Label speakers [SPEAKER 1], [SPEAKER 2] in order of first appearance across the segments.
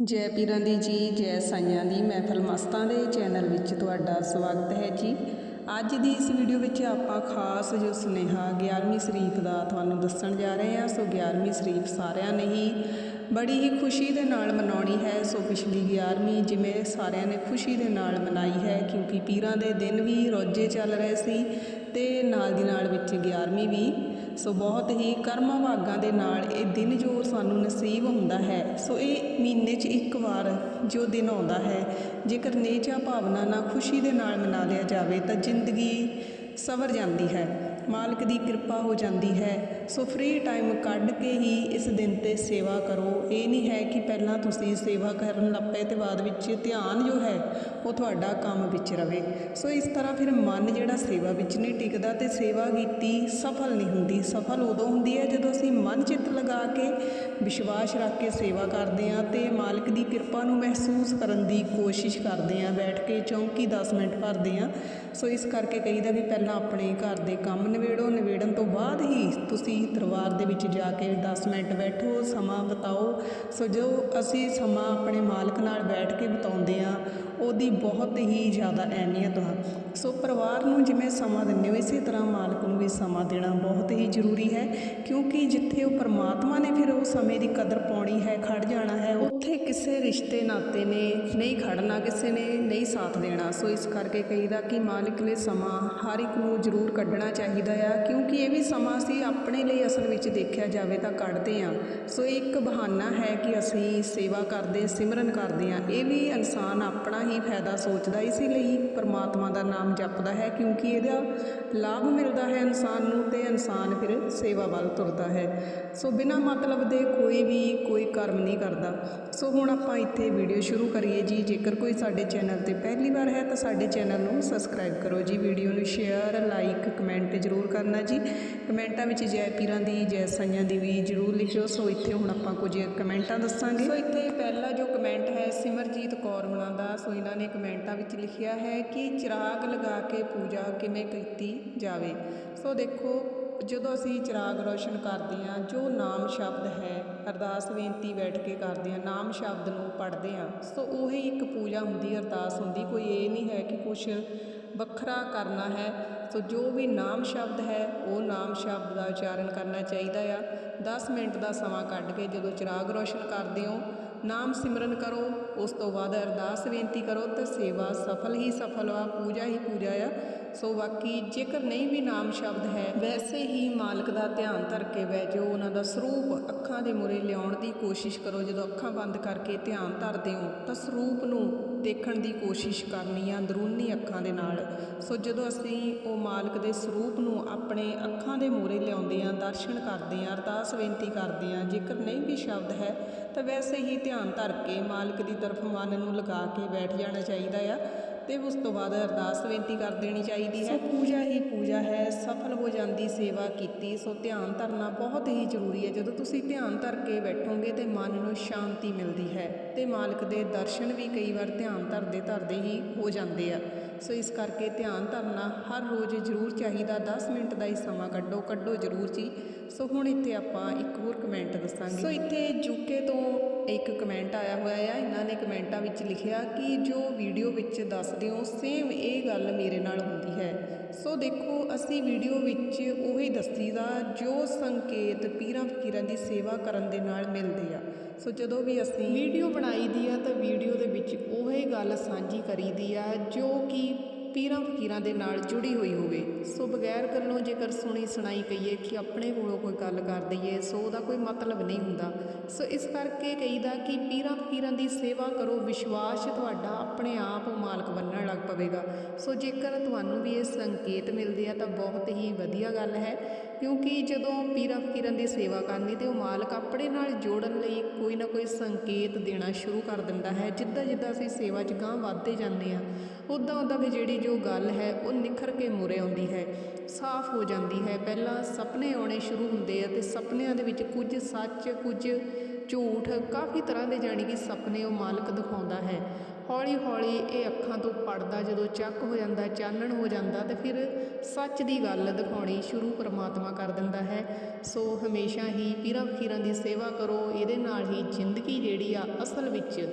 [SPEAKER 1] ਜੈ ਪੀਰਾਂ ਦੀ ਜੀ, ਜੈ ਸਾਈਆਂ ਦੀ ਮਹਿਫਲ ਮਸਤਾਂ ਦੇ ਚੈਨਲ ਵਿੱਚ ਤੁਹਾਡਾ ਸਵਾਗਤ ਹੈ ਜੀ। ਅੱਜ ਦੀ ਇਸ ਵੀਡੀਓ ਵਿੱਚ ਆਪਾਂ ਖਾਸ ਜੋ ਸੁਨੇਹਾ 11ਵੀਂ ਸ਼ਰੀਫ ਦਾ ਤੁਹਾਨੂੰ ਦੱਸਣ ਜਾ ਰਹੇ ਹਾਂ, ਸੋ 11ਵੀਂ ਸ਼ਰੀਫ ਸਾਰਿਆਂ ਨੇ ਹੀ ਬੜੀ ਹੀ ਖੁਸ਼ੀ ਦੇ ਨਾਲ ਮਨਾਉਣੀ ਹੈ। ਸੋ ਪਿਛਲੀ 11ਵੀਂ ਜਿਵੇਂ ਸਾਰਿਆਂ ਨੇ ਖੁਸ਼ੀ ਦੇ ਨਾਲ ਮਨਾਈ ਹੈ, ਕਿਉਂਕਿ ਪੀਰਾਂ ਦੇ ਦਿਨ ਵੀ ਰੋਜੇ ਚੱਲ ਰਹੇ ਸੀ ਤੇ ਨਾਲ ਦੀ ਨਾਲ ਵਿੱਚ 11ਵੀਂ ਵੀ ਸੋ ਬਹੁਤ ਹੀ ਕਰਮਾਂ ਭਾਗਾਂ ਦੇ ਨਾਲ ਇਹ ਦਿਨ ਜੋ ਸਾਨੂੰ ਨਸੀਬ ਹੁੰਦਾ ਹੈ, ਸੋ ਇਹ ਮਹੀਨੇ 'ਚ ਇੱਕ ਵਾਰ ਜੋ ਦਿਨ ਆਉਂਦਾ ਹੈ, ਜੇਕਰ ਨੇਚਾ ਭਾਵਨਾ ਨਾਲ ਖੁਸ਼ੀ ਦੇ ਨਾਲ ਮਨਾ ਲਿਆ ਜਾਵੇ ਤਾਂ ਜ਼ਿੰਦਗੀ ਸਵਰ ਜਾਂਦੀ ਹੈ। ਮਾਲਕ ਦੀ ਕਿਰਪਾ ਹੋ ਜਾਂਦੀ ਹੈ। ਸੋ ਫ੍ਰੀ ਟਾਈਮ ਕੱਢ ਕੇ ਹੀ ਇਸ ਦਿਨ ਤੇ ਸੇਵਾ ਕਰੋ। ਇਹ ਨਹੀਂ ਹੈ ਕਿ ਪਹਿਲਾਂ ਤੁਸੀਂ ਸੇਵਾ ਕਰਨ ਲੱਪੇ ਤੇ ਬਾਅਦ ਵਿੱਚ ਧਿਆਨ ਜੋ ਹੈ, ਉਹ ਤੁਹਾਡਾ ਕੰਮ ਵਿੱਚ ਰਵੇ। ਸੋ ਇਸ ਤਰ੍ਹਾਂ ਫਿਰ ਮਨ ਜਿਹੜਾ ਸੇਵਾ ਵਿੱਚ ਨਹੀਂ ਟਿਕਦਾ ਤੇ ਸੇਵਾ ਕੀਤੀ ਸਫਲ ਨਹੀਂ ਹੁੰਦੀ। ਸਫਲ ਉਦੋਂ ਹੁੰਦੀ ਹੈ ਜਦੋਂ ਅਸੀਂ ਮਨ ਚਿੱਤ ਲਗਾ ਕੇ ਵਿਸ਼ਵਾਸ ਰੱਖ ਕੇ ਸੇਵਾ ਕਰਦੇ ਹਾਂ ਤੇ ਮਾਲਕ ਦੀ ਕਿਰਪਾ ਨੂੰ ਮਹਿਸੂਸ ਕਰਨ ਦੀ ਕੋਸ਼ਿਸ਼ ਕਰਦੇ ਹਾਂ। ਬੈਠ ਕੇ ਚੌਂਕੀ 10 ਮਿੰਟ ਭਰਦੇ ਹਾਂ। ਸੋ ਇਸ ਕਰਕੇ ਕਹੀਦਾ ਵੀ ਪਹਿਲਾਂ ਆਪਣੇ ਘਰ ਦੇ ਕੰਮ ਨਿਬੇੜੋ ਨਿਬੇੜਨ ਤੋਂ ਬਾਅਦ ਹੀ ਤੁਸੀਂ ਦਰਬਾਰ ਦੇ ਵਿੱਚ ਜਾ ਕੇ 10 ਮਿੰਟ ਬੈਠੋ, ਸਮਾਂ ਬਿਤਾਓ। ਸੋ ਜੋ ਅਸੀਂ ਸਮਾਂ ਆਪਣੇ ਮਾਲਕ ਨਾਲ ਬੈਠ ਕੇ ਬਿਤਾਉਂਦੇ ਹਾਂ, ਉਹਦੀ ਬਹੁਤ ਹੀ ਜ਼ਿਆਦਾ ਅਹਿਮੀਅਤ ਹੈ ਸੋ ਪਰਿਵਾਰ ਨੂੰ ਜਿਵੇਂ ਸਮਾਂ ਦਿੰਦੇ ਹੋ, ਇਸੇ ਤਰ੍ਹਾਂ ਮਾਲਕ ਨੂੰ ਵੀ ਸਮਾਂ ਦੇਣਾ ਬਹੁਤ ਹੀ ਜ਼ਰੂਰੀ ਹੈ। ਕਿਉਂਕਿ ਜਿੱਥੇ ਉਹ ਪਰਮਾਤਮਾ ਨੇ ਫਿਰ ਉਹ ਸਮੇਂ ਦੀ ਕਦਰ ਪਾਉਣੀ ਹੈ ਖੜ ਜਾਣਾ ਕਿਸੇ ਰਿਸ਼ਤੇ ਨਾਤੇ ਨੇ ਨਹੀਂ ਖੜਨਾ ਕਿਸੇ ਨੇ, ਨਹੀਂ ਸਾਥ ਦੇਣਾ। ਸੋ ਇਸ ਕਰਕੇ ਕਹੀਦਾ ਕਿ ਮਾਲਕ ਲਈ ਸਮਾਂ ਹਰ ਇੱਕ ਨੂੰ ਜ਼ਰੂਰ ਕੱਢਣਾ ਚਾਹੀਦਾ ਆ, ਕਿਉਂਕਿ ਇਹ ਵੀ ਸਮਾਂ ਅਸੀਂ ਆਪਣੇ ਲਈ ਅਸਲ ਵਿੱਚ ਦੇਖਿਆ ਜਾਵੇ ਤਾਂ ਕੱਢਦੇ ਆ। ਸੋ ਇਹ ਇੱਕ ਬਹਾਨਾ ਹੈ ਕਿ ਅਸੀਂ ਸੇਵਾ ਕਰਦੇ, ਸਿਮਰਨ ਕਰਦੇ ਆ। ਇਹ ਵੀ ਇਨਸਾਨ ਆਪਣਾ ਹੀ ਫਾਇਦਾ ਸੋਚਦਾ, ਇਸੇ ਲਈ ਪਰਮਾਤਮਾ ਦਾ ਨਾਮ ਜਪਦਾ ਹੈ, ਕਿਉਂਕਿ ਇਹਦਾ ਲਾਭ ਮਿਲਦਾ ਹੈ ਇਨਸਾਨ ਨੂੰ ਤੇ ਇਨਸਾਨ ਫਿਰ ਸੇਵਾ ਵੱਲ ਤੁਰਦਾ ਹੈ। ਸੋ ਬਿਨਾਂ ਮਤਲਬ ਦੇ ਕੋਈ ਵੀ ਕੋਈ ਕਰਮ ਨਹੀਂ ਕਰਦਾ। ਸੋ ਹੁਣ ਆਪਾਂ ਇੱਥੇ ਵੀਡੀਓ ਸ਼ੁਰੂ ਕਰੀਏ ਜੀ। ਜੇਕਰ ਕੋਈ ਸਾਡੇ ਚੈਨਲ ਤੇ ਪਹਿਲੀ ਵਾਰ ਹੈ ਤਾਂ ਸਾਡੇ ਚੈਨਲ ਨੂੰ ਸਬਸਕ੍ਰਾਈਬ ਕਰੋ ਜੀ। ਵੀਡੀਓ ਨੂੰ ਸ਼ੇਅਰ, ਲਾਈਕ, ਕਮੈਂਟ ਜ਼ਰੂਰ ਕਰਨਾ ਜੀ। ਕਮੈਂਟਾਂ ਵਿੱਚ ਜੈ ਪੀਰਾਂ ਦੀ, ਜੈ ਸਾਈਆਂ ਦੀ ਵੀ ਜ਼ਰੂਰ ਲਿਖਿਓ। ਸੋ ਇੱਥੇ ਹੁਣ ਆਪਾਂ ਕੁਝ ਕਮੈਂਟਾਂ ਦੱਸਾਂਗੇ। ਸੋ ਇੱਥੇ ਪਹਿਲਾ ਜੋ ਕਮੈਂਟ ਹੈ ਸਿਮਰਜੀਤ ਕੌਰ ਹੁਣਾਂ ਦਾ, ਸੋ ਇਹਨਾਂ ਨੇ ਕਮੈਂਟਾਂ ਵਿੱਚ ਲਿਖਿਆ ਹੈ ਕਿ ਚਿਰਾਗ ਲਗਾ ਕੇ ਪੂਜਾ ਕਿਵੇਂ ਕੀਤੀ ਜਾਵੇ। ਸੋ ਦੇਖੋ ਜਦੋਂ ਅਸੀਂ ਚਿਰਾਗ ਰੌਸ਼ਨ ਕਰਦੇ ਹਾਂ, ਜੋ ਨਾਮ ਸ਼ਬਦ ਹੈ, ਅਰਦਾਸ ਬੇਨਤੀ ਬੈਠ ਕੇ ਕਰਦੇ ਹਾਂ, ਨਾਮ ਸ਼ਬਦ ਨੂੰ ਪੜ੍ਹਦੇ ਹਾਂ, ਸੋ ਉਹੀ ਇੱਕ ਪੂਜਾ ਹੁੰਦੀ, ਅਰਦਾਸ ਹੁੰਦੀ। ਕੋਈ ਇਹ ਨਹੀਂ ਹੈ ਕਿ ਕੁਛ ਵੱਖਰਾ ਕਰਨਾ ਹੈ। ਸੋ ਜੋ ਵੀ ਨਾਮ ਸ਼ਬਦ ਹੈ, ਉਹ ਨਾਮ ਸ਼ਬਦ ਦਾ ਉਚਾਰਨ ਕਰਨਾ ਚਾਹੀਦਾ ਆ। 10 ਮਿੰਟ ਦਾ ਸਮਾਂ ਕੱਢ ਕੇ ਜਦੋਂ ਚਿਰਾਗ ਰੌਸ਼ਨ ਕਰਦੇ ਹੋ, ਨਾਮ ਸਿਮਰਨ ਕਰੋ, ਉਸ ਤੋਂ ਬਾਅਦ ਅਰਦਾਸ ਬੇਨਤੀ ਕਰੋ ਤਾਂ ਸੇਵਾ ਸਫਲ ਹੀ ਸਫਲ ਆ ਪੂਜਾ ਹੀ ਪੂਜਾ ਆ। ਸੋ ਬਾਕੀ ਜੇਕਰ ਨਹੀਂ ਵੀ ਨਾਮ ਸ਼ਬਦ ਹੈ, ਵੈਸੇ ਹੀ ਮਾਲਕ ਦਾ ਧਿਆਨ ਧਰ ਕੇ ਬਹਿ ਜਾਓ, ਉਹਨਾਂ ਦਾ ਸਰੂਪ ਅੱਖਾਂ ਦੇ ਮੂਹਰੇ ਲਿਆਉਣ ਦੀ ਕੋਸ਼ਿਸ਼ ਕਰੋ। ਜਦੋਂ ਅੱਖਾਂ ਬੰਦ ਕਰਕੇ ਧਿਆਨ ਧਰਦੇ ਹੋ, ਤਾਂ ਸਰੂਪ ਨੂੰ ਦੇਖਣ ਦੀ ਕੋਸ਼ਿਸ਼ ਕਰਨੀ ਆ ਅੰਦਰੂਨੀ ਅੱਖਾਂ ਦੇ ਨਾਲ। ਸੋ ਜਦੋਂ ਅਸੀਂ ਉਹ ਮਾਲਕ ਦੇ ਸਰੂਪ ਨੂੰ ਆਪਣੇ ਅੱਖਾਂ ਦੇ ਮੂਹਰੇ ਲਿਆਉਂਦੇ ਆ, ਦਰਸ਼ਨ ਕਰਦੇ ਆ, ਅਰਦਾਸ ਬੇਨਤੀ ਕਰਦੇ ਆ, ਜੇਕਰ ਨਹੀਂ ਵੀ ਸ਼ਬਦ ਹੈ, ਤਾਂ ਵੈਸੇ ਹੀ ਧਿਆਨ ਧਰ ਕੇ ਮਾਲਕ ਦੀ ਤਰਫ ਮਨ ਨੂੰ ਲਗਾ ਕੇ ਬੈਠ ਜਾਣਾ ਚਾਹੀਦਾ ਆ। ਤੇ ਉਸ ਤੋਂ ਬਾਅਦ ਅਰਦਾਸ ਬੇਨਤੀ ਕਰ ਦੇਣੀ ਚਾਹੀਦੀ ਹੈ। ਪੂਜਾ ਹੀ ਪੂਜਾ ਹੈ, ਸਫਲ ਹੋ ਜਾਂਦੀ ਸੇਵਾ ਕੀਤੀ, ਸੋ ਧਿਆਨ ਧਰਨਾ ਬਹੁਤ ਹੀ ਜ਼ਰੂਰੀ ਹੈ। ਜਦੋਂ ਤੁਸੀਂ ਧਿਆਨ ਧਰ ਕੇ ਬੈਠੋਗੇ ਤੇ ਮਨ ਨੂੰ ਸ਼ਾਂਤੀ ਮਿਲਦੀ ਹੈ ਤੇ ਮਾਲਕ ਦੇ ਦਰਸ਼ਨ ਵੀ ਕਈ ਵਾਰ ਧਿਆਨ ਧਰਦੇ ਧਰਦੇ ਹੀ ਹੋ ਜਾਂਦੇ ਆ। ਸੋ ਇਸ ਕਰਕੇ ਧਿਆਨ ਧਰਨਾ ਹਰ ਰੋਜ਼ ਜ਼ਰੂਰ ਚਾਹੀਦਾ। 10 ਮਿੰਟ ਦਾ ਹੀ ਸਮਾਂ ਕੱਢੋ ਕੱਢੋ ਜ਼ਰੂਰ ਜੀ। ਸੋ ਹੁਣ ਇੱਥੇ ਆਪਾਂ ਇੱਕ ਹੋਰ ਕਮੈਂਟ ਦੱਸਾਂਗੇ। ਸੋ ਇੱਥੇ ਯੂਕੇ ਤੋਂ ਇੱਕ ਕਮੈਂਟ ਆਇਆ ਹੋਇਆ ਆ। ਇਹਨਾਂ ਨੇ ਕਮੈਂਟਾਂ ਵਿੱਚ ਲਿਖਿਆ ਕਿ ਜੋ ਵੀਡੀਓ ਵਿੱਚ ਦੱਸਦੇ ਹੋ ਸੇਮ ਇਹ ਗੱਲ ਮੇਰੇ ਨਾਲ ਹੁੰਦੀ ਹੈ। ਸੋ ਦੇਖੋ, ਅਸੀਂ ਵੀਡੀਓ ਵਿੱਚ ਉਹੀ ਦੱਸੀਦਾ ਜੋ ਸੰਕੇਤ ਪੀਰਾਂ ਫਕੀਰਾਂ ਦੀ ਸੇਵਾ ਕਰਨ ਦੇ ਨਾਲ ਮਿਲਦੇ ਆ। ਸੋ ਜਦੋਂ ਵੀ ਅਸੀਂ ਵੀਡੀਓ ਬਣਾਈ ਦੀ ਆ ਤਾਂ ਵੀਡੀਓ ਦੇ ਵਿੱਚ ਉਹ ਹੀ ਗੱਲ ਸਾਂਝੀ ਕਰੀ ਦੀ ਆ ਜੋ ਕਿ ਪੀਰਾਂ ਫਕੀਰਾਂ ਦੇ ਨਾਲ ਜੁੜੀ ਹੋਈ ਹੋਵੇ। ਸੋ ਬਗੈਰ ਗੱਲੋਂ ਜੇਕਰ ਸੁਣੀ ਸੁਣਾਈ ਕਹੀਏ ਕਿ ਆਪਣੇ ਕੋਲੋਂ ਕੋਈ ਗੱਲ ਕਰ ਦਈਏ, ਸੋ ਉਹਦਾ ਕੋਈ ਮਤਲਬ ਨਹੀਂ ਹੁੰਦਾ। ਸੋ ਇਸ ਕਰਕੇ ਕਹੀਦਾ ਕਿ ਪੀਰਾਂ ਫਕੀਰਾਂ ਦੀ ਸੇਵਾ ਕਰੋ, ਵਿਸ਼ਵਾਸ ਤੁਹਾਡਾ ਆਪਣੇ ਆਪ ਮਾਲਕ ਬਣਨ ਲੱਗ ਪਵੇਗਾ। ਸੋ ਜੇਕਰ ਤੁਹਾਨੂੰ ਵੀ ਇਹ ਸੰਕੇਤ ਮਿਲਦੇ ਆ ਤਾਂ ਬਹੁਤ ਹੀ ਵਧੀਆ ਗੱਲ ਹੈ। ਕਿਉਂਕਿ ਜਦੋਂ ਪੀਰਾਂ ਫਕੀਰਾਂ ਦੀ ਸੇਵਾ ਕਰਨੀ ਤੇ ਉਹ ਮਾਲਕ ਆਪਣੇ ਨਾਲ ਜੋੜਨ ਲਈ ਕੋਈ ਨਾ ਕੋਈ ਸੰਕੇਤ ਦੇਣਾ ਸ਼ੁਰੂ ਕਰ ਦਿੰਦਾ ਹੈ। ਜਿੱਦਾਂ ਜਿੱਦਾਂ ਅਸੀਂ ਸੇਵਾ 'ਚ ਗਾਂਹ ਵੱਧਦੇ ਜਾਂਦੇ ਆ ਉਦਾਂ ਉਦਾਂ ਵੀ ਜਿਹੜੀ ਜੋ ਗੱਲ ਹੈ, ਉਹ ਨਿਖਰ ਕੇ ਮੂਰੇ ਆਉਂਦੀ ਹੈ, ਸਾਫ਼ ਹੋ ਜਾਂਦੀ ਹੈ। ਪਹਿਲਾਂ ਸੁਪਨੇ ਆਉਣੇ ਸ਼ੁਰੂ ਹੁੰਦੇ ਆ ਤੇ ਸੁਪਨਿਆਂ ਦੇ ਵਿੱਚ ਕੁਝ ਸੱਚ, ਕੁਝ
[SPEAKER 2] ਝੂਠ ਕਾਫੀ ਤਰ੍ਹਾਂ ਦੇ ਜਾਣੀ ਕਿ ਸੁਪਨੇ ਉਹ ਮਾਲਕ ਦਿਖਾਉਂਦਾ ਹੈ। ਹੌਲੀ ਹੌਲੀ ਇਹ ਅੱਖਾਂ ਤੋਂ ਪੜਦਾ ਜਦੋਂ ਚੱਕ ਹੋ ਜਾਂਦਾ, ਚਾਨਣ ਹੋ ਜਾਂਦਾ ਤੇ ਫਿਰ ਸੱਚ ਦੀ ਗੱਲ ਦਿਖਾਉਣੀ ਸ਼ੁਰੂ ਪਰਮਾਤਮਾ ਕਰ ਦਿੰਦਾ ਹੈ। ਸੋ ਹਮੇਸ਼ਾ ਹੀ ਪੀਰਾਂ ਫਕੀਰਾਂ ਦੀ ਸੇਵਾ ਕਰੋ, ਇਹਦੇ ਨਾਲ ਹੀ ਜ਼ਿੰਦਗੀ ਜਿਹੜੀ ਆ ਅਸਲ ਵਿੱਚ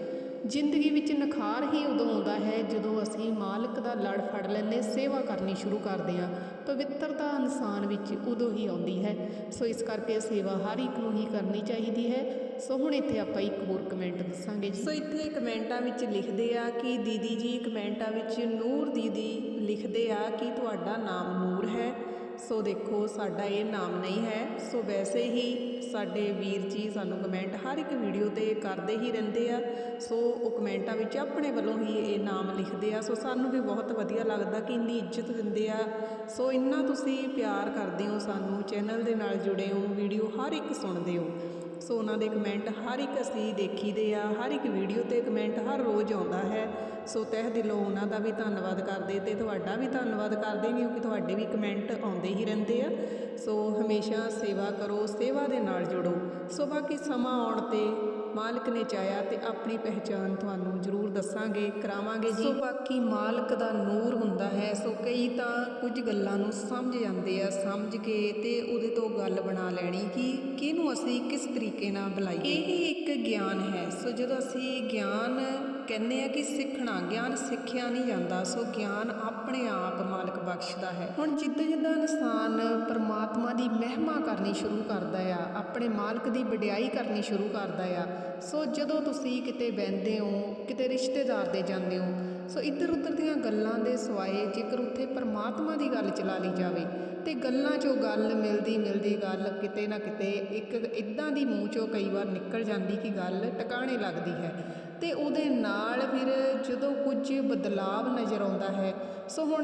[SPEAKER 2] ਜ਼ਿੰਦਗੀ ਵਿੱਚ ਨਿਖਾਰ ਹੀ ਉਦੋਂ ਆਉਂਦਾ ਹੈ। ਜਦੋਂ ਅਸੀਂ ਮਾਲਕ ਦਾ ਲੜ ਫੜ ਲੈਂਦੇ, ਸੇਵਾ ਕਰਨੀ ਸ਼ੁਰੂ ਕਰਦੇ ਹਾਂ, ਪਵਿੱਤਰਤਾ ਇਨਸਾਨ ਵਿੱਚ ਉਦੋਂ ਹੀ ਆਉਂਦੀ ਹੈ। ਸੋ ਇਸ ਕਰਕੇ ਸੇਵਾ ਹਰ ਇੱਕ ਨੂੰ ਹੀ ਕਰਨੀ ਚਾਹੀਦੀ ਹੈ। ਸੋ ਹੁਣ ਇੱਥੇ ਆਪਾਂ ਇੱਕ ਹੋਰ ਕਮੈਂਟ ਦੱਸਾਂਗੇ ਜੀ।
[SPEAKER 1] ਸੋ ਇੱਥੇ ਕਮੈਂਟਾਂ ਵਿੱਚ ਲਿਖਦੇ ਆ ਕਿ ਦੀਦੀ ਜੀ ਕਮੈਂਟਾਂ ਵਿੱਚ ਨੂਰ ਦੀਦੀ ਲਿਖਦੇ ਆ ਕਿ ਤੁਹਾਡਾ ਨਾਮ ਨੂਰ ਹੈ। ਸੋ ਦੇਖੋ, ਸਾਡਾ ਇਹ ਨਾਮ ਨਹੀਂ ਹੈ। ਸੋ ਵੈਸੇ ਹੀ ਸਾਡੇ ਵੀਰ ਜੀ ਸਾਨੂੰ ਕਮੈਂਟ ਹਰ ਇੱਕ ਵੀਡੀਓ ਤੇ ਕਰਦੇ ਹੀ ਰਹਿੰਦੇ ਆ। ਸੋ ਉਹ ਕਮੈਂਟਾਂ ਵਿੱਚ ਆਪਣੇ ਵੱਲੋਂ ਹੀ ਇਹ ਨਾਮ ਲਿਖਦੇ ਆ। ਸੋ ਸਾਨੂੰ ਵੀ ਬਹੁਤ ਵਧੀਆ ਲੱਗਦਾ ਕਿ ਇੰਨੀ ਇੱਜ਼ਤ ਦਿੰਦੇ ਆ। ਸੋ ਇੰਨਾ ਤੁਸੀਂ ਪਿਆਰ ਕਰਦੇ ਹੋ ਸਾਨੂੰ, ਚੈਨਲ ਦੇ ਨਾਲ ਜੁੜੇ ਹੋ, ਵੀਡੀਓ ਹਰ ਇੱਕ ਸੁਣਦੇ ਹੋ। ਸੋ ਉਹਨਾਂ ਦੇ ਕਮੈਂਟ ਹਰ ਇੱਕ ਅਸੀਂ ਦੇਖੀਦੇ ਆ, ਹਰ ਇੱਕ ਵੀਡੀਓ ਤੇ ਕਮੈਂਟ ਹਰ ਰੋਜ਼ ਆਉਂਦਾ ਹੈ। ਸੋ ਤਹਿ ਦਿਲੋਂ ਉਹਨਾਂ ਦਾ ਵੀ ਧੰਨਵਾਦ ਕਰਦੇ ਤੇ ਤੁਹਾਡਾ ਵੀ ਧੰਨਵਾਦ ਕਰਦੇ ਕਿਉਂਕਿ ਤੁਹਾਡੇ ਵੀ ਕਮੈਂਟ ਆਉਂਦੇ ਹੀ ਰਹਿੰਦੇ ਆ। ਸੋ ਹਮੇਸ਼ਾ ਸੇਵਾ ਕਰੋ, ਸੇਵਾ ਦੇ ਨਾਲ ਜੁੜੋ। ਸੋ ਬਾਕੀ ਸਮਾਂ ਆਉਣ ਤੇ ਮਾਲਕ ਨੇ ਚਾਹਿਆ ਤੇ ਆਪਣੀ ਪਹਿਚਾਨ ਤੁਹਾਨੂੰ ਜ਼ਰੂਰ ਦੱਸਾਂਗੇ ਕਰਾਵਾਂਗੇ ਜੀ। ਸੋ ਬਾਕੀ ਮਾਲਕ ਦਾ ਨੂਰ ਹੁੰਦਾ ਹੈ ਸੋ ਕਈ ਤਾਂ ਕੁਝ ਗੱਲਾਂ ਨੂੰ ਸਮਝ ਜਾਂਦੇ ਆ ਸਮਝ ਕੇ ਤੇ ਉਹਦੇ ਤੋਂ ਗੱਲ ਬਣਾ ਲੈਣੀ ਕਿ ਕਿਹਨੂੰ ਅਸੀਂ ਕਿਸ ਤਰੀਕੇ ਨਾਲ ਬੁਲਾਈਏ। ਇਹ ਇੱਕ ਗਿਆਨ ਹੈ। ਸੋ ਜਦੋਂ ਅਸੀਂ ਗਿਆਨ ਕਹਿੰਦੇ ਆ ਕਿ ਸਿੱਖਣਾ, ਗਿਆਨ ਸਿੱਖਿਆ ਨਹੀਂ ਜਾਂਦਾ, ਸੋ ਗਿਆਨ ਆਪਣੇ ਆਪ ਮਾਲਕ ਬਖਸ਼ਦਾ ਹੈ। ਹੁਣ ਜਿੱਦਾਂ ਜਿੱਦਾਂ ਇਨਸਾਨ ਪਰਮਾਤਮਾ ਦੀ ਮਹਿਮਾ ਕਰਨੀ ਸ਼ੁਰੂ ਕਰਦਾ ਆ, ਆਪਣੇ ਮਾਲਕ ਦੀ ਵਡਿਆਈ ਕਰਨੀ ਸ਼ੁਰੂ ਕਰਦਾ ਆ, ਸੋ ਜਦੋਂ ਤੁਸੀਂ ਕਿਤੇ ਬਹਿੰਦੇ ਹੋ, ਕਿਤੇ ਰਿਸ਼ਤੇਦਾਰ ਦੇ ਜਾਂਦੇ ਹੋ, ਸੋ ਇੱਧਰ ਉੱਧਰ ਦੀਆਂ ਗੱਲਾਂ ਦੇ ਸਵਾਏ ਜੇਕਰ ਉੱਥੇ ਪਰਮਾਤਮਾ ਦੀ ਗੱਲ ਚਲਾ ਲਈ ਜਾਵੇ, ਤੇ ਗੱਲਾਂ 'ਚੋਂ ਗੱਲ ਮਿਲਦੀ ਮਿਲਦੀ ਗੱਲ ਕਿਤੇ ਨਾ ਕਿਤੇ ਇੱਕ ਇਦਾਂ ਦੀ ਮੂੰਹ 'ਚੋਂ ਕਈ ਵਾਰ ਨਿਕਲ ਜਾਂਦੀ ਕਿ ਗੱਲ ਟਿਕਾਣੇ ਲੱਗਦੀ ਹੈ। ਤੇ ਉਹਦੇ ਨਾਲ ਫਿਰ ਜਦੋਂ ਕੁਝ ਬਦਲਾਵ ਨਜ਼ਰ ਆਉਂਦਾ ਹੈ, ਸੋ ਹੁਣ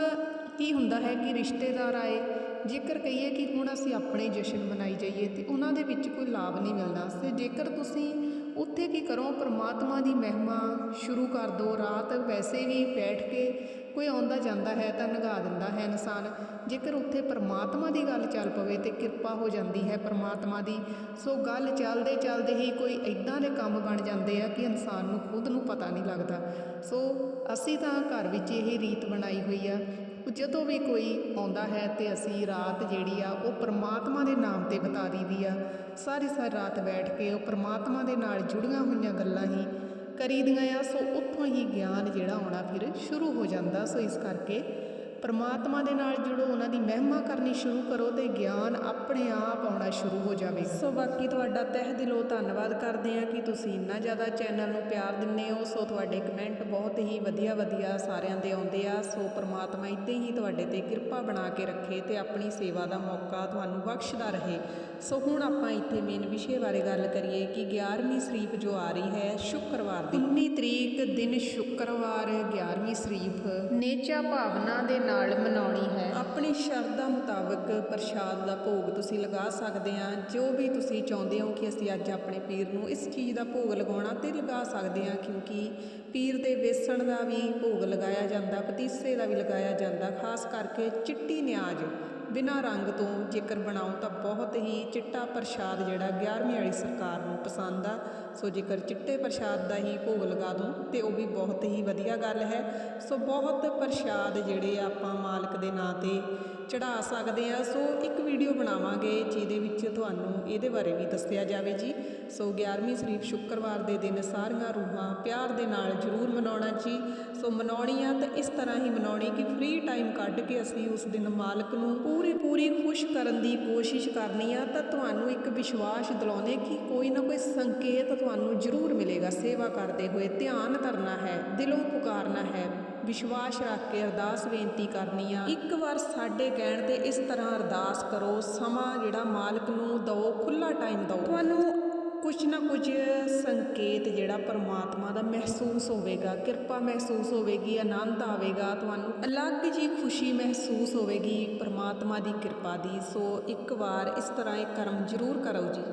[SPEAKER 1] ਕੀ ਹੁੰਦਾ ਹੈ ਕਿ ਰਿਸ਼ਤੇਦਾਰ ਆਏ, ਜੇਕਰ ਕਹੀਏ ਕਿ ਹੁਣ ਅਸੀਂ ਆਪਣੇ ਜਸ਼ਨ ਮਨਾਈ ਜਾਈਏ ਤੇ ਉਹਨਾਂ ਦੇ ਵਿੱਚ ਕੋਈ ਲਾਭ ਨਹੀਂ ਮਿਲਣਾ ਤੇ ਜੇਕਰ ਤੁਸੀਂ ਉੱਥੇ ਕੀ ਕਰੋ, ਪਰਮਾਤਮਾ ਦੀ ਮਹਿਮਾ ਸ਼ੁਰੂ ਕਰ ਦਿਓ, ਰਾਤ ਵੈਸੇ ਵੀ ਬੈਠ ਕੇ ਕੋਈ ਆਉਂਦਾ ਜਾਂਦਾ ਹੈ ਤਾਂ ਨਗਾ ਦਿੰਦਾ ਹੈ ਇਨਸਾਨ। ਜੇਕਰ ਉੱਥੇ ਪਰਮਾਤਮਾ ਦੀ ਗੱਲ ਚੱਲ ਪਵੇ ਤੇ ਕਿਰਪਾ ਹੋ ਜਾਂਦੀ ਹੈ ਪਰਮਾਤਮਾ ਦੀ। ਸੋ ਗੱਲ ਚੱਲਦੇ ਚੱਲਦੇ ਹੀ ਕੋਈ ਇਦਾਂ ਦੇ ਕੰਮ ਬਣ ਜਾਂਦੇ ਆ ਕਿ ਇਨਸਾਨ ਨੂੰ ਖੁਦ ਨੂੰ ਪਤਾ ਨਹੀਂ ਲੱਗਦਾ। ਸੋ ਅਸੀਂ ਤਾਂ ਘਰ ਵਿੱਚ ਇਹ ਰੀਤ ਬਣਾਈ ਹੋਈ ਆ। ਜਦੋਂ ਵੀ ਕੋਈ ਆਉਂਦਾ ਹੈ ਤੇ ਅਸੀਂ ਰਾਤ ਜਿਹੜੀ ਆ ਉਹ ਪ੍ਰਮਾਤਮਾ ਦੇ ਨਾਮ ਤੇ ਬਿਤਾ ਦਈਦੀ ਆ। ਸਾਰੀ ਸਾਰੀ ਰਾਤ ਬੈਠ ਕੇ ਉਹ ਪ੍ਰਮਾਤਮਾ ਦੇ ਨਾਲ ਜੁੜੀਆਂ ਹੋਈਆਂ ਗੱਲਾਂ ਹੀ ਕਰੀਦੀਆਂ ਆ, ਸੋ ਉੱਥੋਂ ਹੀ ਗਿਆਨ ਜਿਹੜਾ ਆਉਣਾ ਫਿਰ ਸ਼ੁਰੂ ਹੋ ਜਾਂਦਾ। ਸੋ ਇਸ ਕਰਕੇ ਪਰਮਾਤਮਾ ਦੇ ਨਾਲ ਜੁੜੋ ਉਹਨਾਂ ਦੀ ਮਹਿਮਾ ਕਰਨੀ ਸ਼ੁਰੂ ਕਰੋ ਤੇ ਗਿਆਨ ਆਪਣੇ ਆਪ ਆਉਣਾ ਸ਼ੁਰੂ ਹੋ ਜਾਵੇਗਾ। ਸੋ ਬਾਕੀ ਤੁਹਾਡਾ ਤਹਿ ਦਿਲੋਂ ਧੰਨਵਾਦ ਕਰਦੇ ਆ ਕਿ ਤੁਸੀਂ ਇੰਨਾ ਜ਼ਿਆਦਾ ਚੈਨਲ ਨੂੰ ਪਿਆਰ ਦਿੰਦੇ ਹੋ। ਸੋ ਤੁਹਾਡੇ ਕਮੈਂਟ ਬਹੁਤ ਹੀ ਵਧੀਆ ਵਧੀਆ ਸਾਰਿਆਂ ਦੇ ਆਉਂਦੇ ਆ। ਸੋ ਪਰਮਾਤਮਾ ਇੱਦਾਂ ਹੀ ਤੁਹਾਡੇ ਤੇ ਕਿਰਪਾ ਬਣਾ ਕੇ ਰੱਖੇ ਤੇ ਆਪਣੀ ਸੇਵਾ ਦਾ ਮੌਕਾ ਤੁਹਾਨੂੰ ਬਖਸ਼ਦਾ ਰਹੇ। ਸੋ ਹੁਣ ਆਪਾਂ ਇੱਥੇ ਮੇਨ ਵਿਸ਼ੇ ਬਾਰੇ ਗੱਲ ਕਰੀਏ ਕਿ 11ਵੀਂ ਸ਼ਰੀਫ ਜੋ ਆ ਰਹੀ ਹੈ ਸ਼ੁੱਕਰਵਾਰ ਦੀ। 19 ਤਰੀਕ ਦਿਨ ਸ਼ੁੱਕਰਵਾਰ 11ਵੀਂ ਸ਼ਰੀਫ। ਨੇਚਾ ਭਾਵਨਾ ਦੇ ਨਾਲ ਮਨਾਉਣੀ ਹੈ। ਆਪਣੀ ਸ਼ਰਧਾ ਮੁਤਾਬਕ ਪ੍ਰਸ਼ਾਦ ਦਾ ਭੋਗ ਤੁਸੀਂ ਲਗਾ ਸਕਦੇ ਆ ਜੋ ਵੀ ਤੁਸੀਂ ਚਾਹੁੰਦੇ ਹੋ ਕਿ ਅਸੀਂ ਅੱਜ ਆਪਣੇ ਪੀਰ ਨੂੰ ਇਸ ਚੀਜ਼ ਦਾ ਭੋਗ ਲਗਾਉਣਾ ਤੇ ਲਗਾ ਸਕਦੇ ਆ ਕਿਉਂਕਿ ਪੀਰ ਦੇ ਵੇਸਣ ਦਾ ਵੀ ਭੋਗ ਲਗਾਇਆ ਜਾਂਦਾ, ਪਤੀਸੇ ਦਾ ਵੀ ਲਗਾਇਆ ਜਾਂਦਾ। ਖਾਸ ਕਰਕੇ ਚਿੱਟੀ ਨਿਆਜ ਬਿਨਾਂ ਰੰਗ ਤੋਂ ਜੇਕਰ ਬਣਾਓ ਤਾਂ ਬਹੁਤ ਹੀ ਚਿੱਟਾ ਪ੍ਰਸ਼ਾਦ ਜਿਹੜਾ 11ਵੀਂ ਵਾਲੀ ਸਰਕਾਰ ਨੂੰ ਪਸੰਦ ਆ। ਸੋ ਜੇਕਰ ਚਿੱਟੇ ਪ੍ਰਸ਼ਾਦ ਦਾ ਹੀ ਭੋਗ ਲਗਾ ਦੋ, ਤੇ ਉਹ ਵੀ ਬਹੁਤ ਹੀ ਵਧੀਆ ਗੱਲ ਹੈ। ਸੋ ਬਹੁਤ ਪ੍ਰਸ਼ਾਦ ਜਿਹੜੇ ਆਪਾਂ ਮਾਲਕ ਦੇ ਨਾਂ ਤੇ ਚੜਾ ਸਕਦੇ ਆ ਸੋ ਇੱਕ ਵੀਡੀਓ ਬਣਾਵਾਂਗੇ ਜਿਹਦੇ ਵਿੱਚ ਤੁਹਾਨੂੰ ਇਹਦੇ ਬਾਰੇ ਵੀ ਦੱਸਿਆ ਜਾਵੇ ਜੀ। ਸੋ 11ਵੀਂ ਸ਼ਰੀਫ ਸ਼ੁੱਕਰਵਾਰ ਦੇ ਦਿਨ ਸਾਰੀਆਂ ਰੂਹਾਂ ਪਿਆਰ ਦੇ ਨਾਲ ਜ਼ਰੂਰ ਮਨਾਉਣਾ ਜੀ। ਸੋ ਮਨਾਉਣੀ ਆ ਤਾਂ ਇਸ ਤਰ੍ਹਾਂ ਹੀ ਮਨਾਉਣੀ ਕਿ ਫ੍ਰੀ ਟਾਈਮ ਕੱਢ ਕੇ ਅਸੀਂ ਉਸ ਦਿਨ ਮਾਲਕ ਨੂੰ ਪੂਰੀ ਪੂਰੀ ਖੁਸ਼ ਕਰਨ ਦੀ ਕੋਸ਼ਿਸ਼ ਕਰਨੀ ਆ। ਤਾਂ ਤੁਹਾਨੂੰ ਇੱਕ ਵਿਸ਼ਵਾਸ ਦਿਲਾਉਣੇ ਕਿ ਕੋਈ ਨਾ ਕੋਈ ਸੰਕੇਤ ਤੁਹਾਨੂੰ ਜ਼ਰੂਰ ਮਿਲੇਗਾ। ਸੇਵਾ ਕਰਦੇ ਹੋਏ ਧਿਆਨ ਧਰਨਾ ਹੈ, ਦਿਲੋਂ ਪੁਕਾਰਨਾ ਹੈ। ਵਿਸ਼ਵਾਸ ਰੱਖ ਕੇ ਅਰਦਾਸ ਬੇਨਤੀ ਕਰਨੀ ਆ। ਇੱਕ ਵਾਰ ਸਾਡੇ ਕਹਿਣ ਤੇ ਇਸ ਤਰ੍ਹਾਂ ਅਰਦਾਸ ਕਰੋ, ਸਮਾਂ ਜਿਹੜਾ ਮਾਲਕ ਨੂੰ ਦਿਓ ਖੁੱਲਾ ਟਾਈਮ ਦਿਓ। ਤੁਹਾਨੂੰ ਕੁਝ ਨਾ ਕੁਝ ਸੰਕੇਤ ਜਿਹੜਾ ਪਰਮਾਤਮਾ ਦਾ ਮਹਿਸੂਸ ਹੋਵੇਗਾ, ਕਿਰਪਾ ਮਹਿਸੂਸ ਹੋਵੇਗੀ, ਆਨੰਦ ਆਵੇਗਾ, ਤੁਹਾਨੂੰ ਅਲੱਗ ਜੀ ਖੁਸ਼ੀ ਮਹਿਸੂਸ ਹੋਵੇਗੀ ਪਰਮਾਤਮਾ ਦੀ ਕਿਰਪਾ ਦੀ। ਸੋ ਇੱਕ ਵਾਰ ਇਸ ਤਰ੍ਹਾਂ ਇਹ ਕਰਮ ਜ਼ਰੂਰ ਕਰੋ ਜੀ।